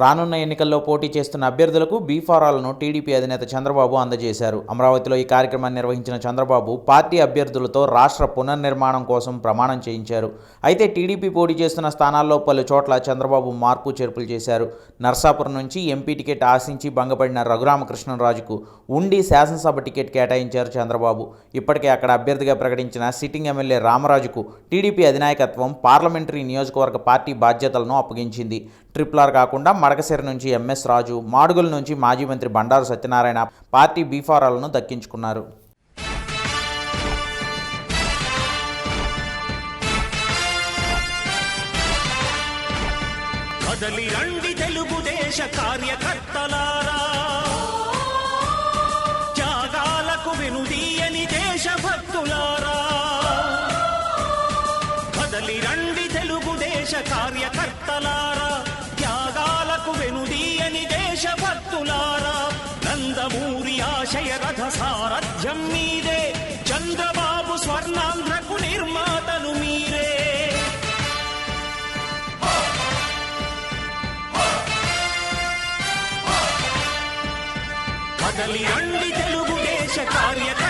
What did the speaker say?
రానున్న ఎన్నికల్లో పోటీ చేస్తున్న అభ్యర్థులకు బీఫారాలను టీడీపీ అధినేత చంద్రబాబు అందజేశారు. అమరావతిలో ఈ కార్యక్రమాన్ని నిర్వహించిన చంద్రబాబు పార్టీ అభ్యర్థులతో రాష్ట్ర పునర్నిర్మాణం కోసం ప్రమాణం చేయించారు. అయితే టీడీపీ పోటీ చేస్తున్న స్థానాల్లో పలు చోట్ల చంద్రబాబు మార్పు చేర్పులు చేశారు. నర్సాపురం నుంచి ఎంపీ టికెట్ ఆశించి భంగపడిన రఘురామకృష్ణరాజుకు ఉండి శాసనసభ టికెట్ కేటాయించారు చంద్రబాబు. ఇప్పటికే అక్కడ అభ్యర్థిగా ప్రకటించిన సిట్టింగ్ ఎమ్మెల్యే రామరాజుకు టీడీపీ అధినాయకత్వం పార్లమెంటరీ నియోజకవర్గ పార్టీ బాధ్యతలను అప్పగించింది. ట్రిపుల్ ఆర్ కాకుండా మడకశిర నుంచి ఎంఎస్ రాజు మాడుగుల నుంచి మాజీ మంత్రి బండారు సత్యనారాయణ పార్టీ బీఫారాలను దక్కించుకున్నారు. కదలి రండి తెలుగుదేశ కార్యకర్తలారా. త్యాగాలకు వెనుదీయని దేశభక్తులారా. కదలి రండి తెలుగుదేశ కార్యకర్తలారా. భక్తులారా నందమూరి ఆశయ రథ సారథ్యం మీదే. చంద్రబాబు స్వర్ణాంధ్రకు నిర్మాతలు మీరే. కదలి అండి తెలుగుదేశ కార్యకర్త.